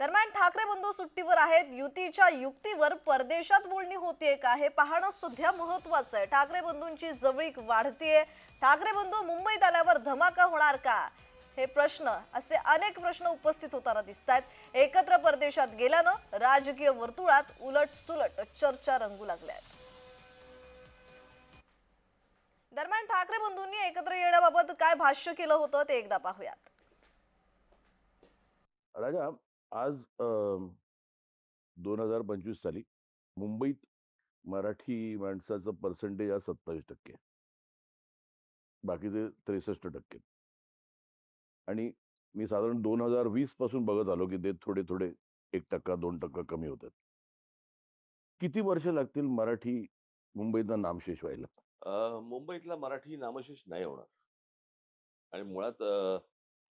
दरम्यान ठाकरे बंधू सुट्टीवर आहेत. युतीच्या युक्तीवर परदेशात बोलणी होतीये का हे पाहणं सध्या महत्वाचं आहे. ठाकरे बंधूंची जवळीक वाढतीये. ठाकरे बंधू मुंबईत आल्यावर धमाका होणार का? हे प्रश्न असे अनेक प्रश्न उपस्थित होताना दिसत आहेत एकत्र परदेशात गेल्यानं राजकीय वर्तुळात उलट सुलट चर्चा रंगू लागल्या आहेत दरम्यान ठाकरे बंधूंनी एकत्र येण्याबाबत काय भाष्य केलं होतं ते एकदा पाहूयात. राजा आज दोन हजार पंचवीस साली मुंबईत मराठी माणसाचं पर्सेंटेज आज सत्तावीस टक्के. बाकीचे त्रेसष्ट टक्के. आणि मी साधारण दोन हजार वीसपासून बघत आलो की ते थोडे थोडे एक टक्का दोन टक्का कमी होतात. किती वर्ष लागतील मराठी मुंबईतला नामशेष व्हायला? मुंबईतला मराठी नामशेष नाही होणार. आणि मुळात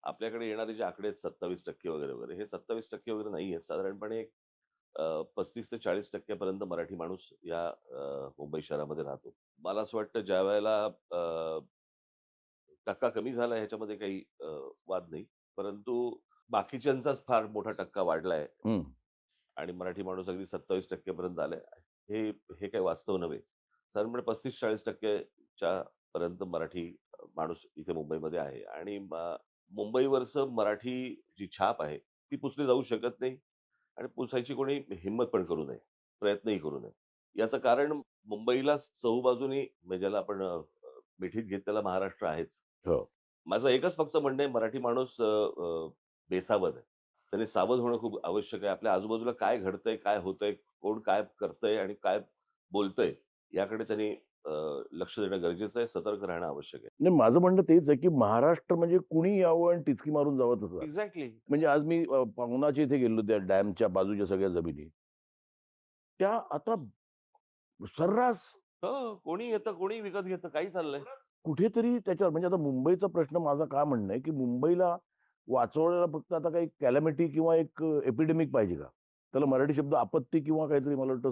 आपल्याकडे येणारे जे आकडे आहेत सत्तावीस टक्के वगैरे वगैरे हे सत्तावीस टक्के वगैरे नाही आहेत. साधारणपणे एक पस्तीस ते चाळीस टक्क्यापर्यंत मराठी माणूस या मुंबई शहरामध्ये राहतो. मला असं वाटतं ज्या वेळेला टक्का कमी झाला ह्याच्यामध्ये काही वाद नाही. परंतु बाकीच्यांचाच फार मोठा टक्का वाढलाय. आणि मराठी माणूस अगदी सत्तावीस टक्क्यापर्यंत आलाय. हे हे काही वास्तव नव्हे. साधारणपणे पस्तीस चाळीस टक्क्याच्या पर्यंत मराठी माणूस इथे मुंबईमध्ये आहे. आणि मुंबईवरचं मराठी जी छाप आहे ती पुसली जाऊ शकत नाही आणि पुसायची कोणी हिंमत पण करू नये प्रयत्नही करू नये. याचं कारण मुंबईला चहूबाजूनी म्हणजे ज्याला आपण मिठीत घेतलेला महाराष्ट्र आहेच. हो. माझं एकच फक्त म्हणणं आहे मराठी माणूस बेसावध आहे. त्याने सावध होणं खूप आवश्यक आहे. आपल्या आजूबाजूला काय घडतंय काय होतंय कोण काय करतंय आणि काय बोलतंय याकडे त्यांनी लक्ष देणं गरजेचं आहे सतर्क राहणं आवश्यक आहे. नाही माझं म्हणणं तेच आहे की महाराष्ट्र म्हणजे कुणी यावं आणि टिचकी मारून जावं तसं. एक्झॅक्टली. म्हणजे आज मी अ, पावनाच्या इथे गेलो त्या डॅमच्या बाजूच्या सगळ्या जमिनी. त्या आता सर्रास हो कोणी येतं कोणी विकत घेतं काही चाललंय. कुठेतरी त्याच्यावर म्हणजे आता मुंबईचा प्रश्न माझा काय म्हणणं आहे की मुंबईला वाचवण्याला फक्त आता काही कॅलॅमिटी किंवा एक एपिडेमिक पाहिजे का? त्याला मराठी शब्द आपत्ती किंवा काहीतरी मला वाटतं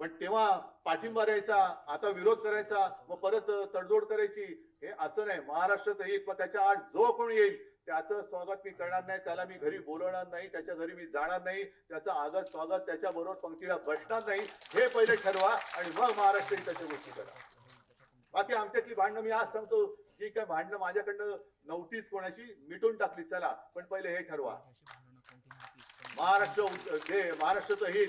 पण तेव्हा पाठिंबा द्यायचा आता विरोध करायचा मग परत तडजोड करायची हे असं नाही. महाराष्ट्राचं हित मग त्याच्या आठ जो कोण येईल त्याचं स्वागत मी करणार नाही त्याला मी घरी बोलवणार नाही त्याच्या घरी मी जाणार नाही त्याचं आगत स्वागत त्याच्या बरोबर पंक्तीला बसणार नाही हे पहिले ठरवा आणि मग महाराष्ट्र त्याच्या गोष्टी करा. बाकी आमच्यातली भांडणं मी आज सांगतो जी काय भांडणं माझ्याकडनं नव्हतीच कोणाशी मिटून टाकली चला. पण पहिले हे ठरवा. महाराष्ट्र हे महाराष्ट्राचं हित.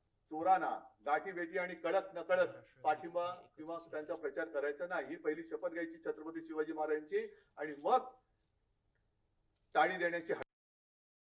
चोरांना गाठी बेटी आणि कळत नकळत पाठिंबा किंवा त्यांचा प्रचार करायचा नाही. ही पहिली शपथ घ्यायची छत्रपती शिवाजी महाराजांची आणि मग टाळी देण्याची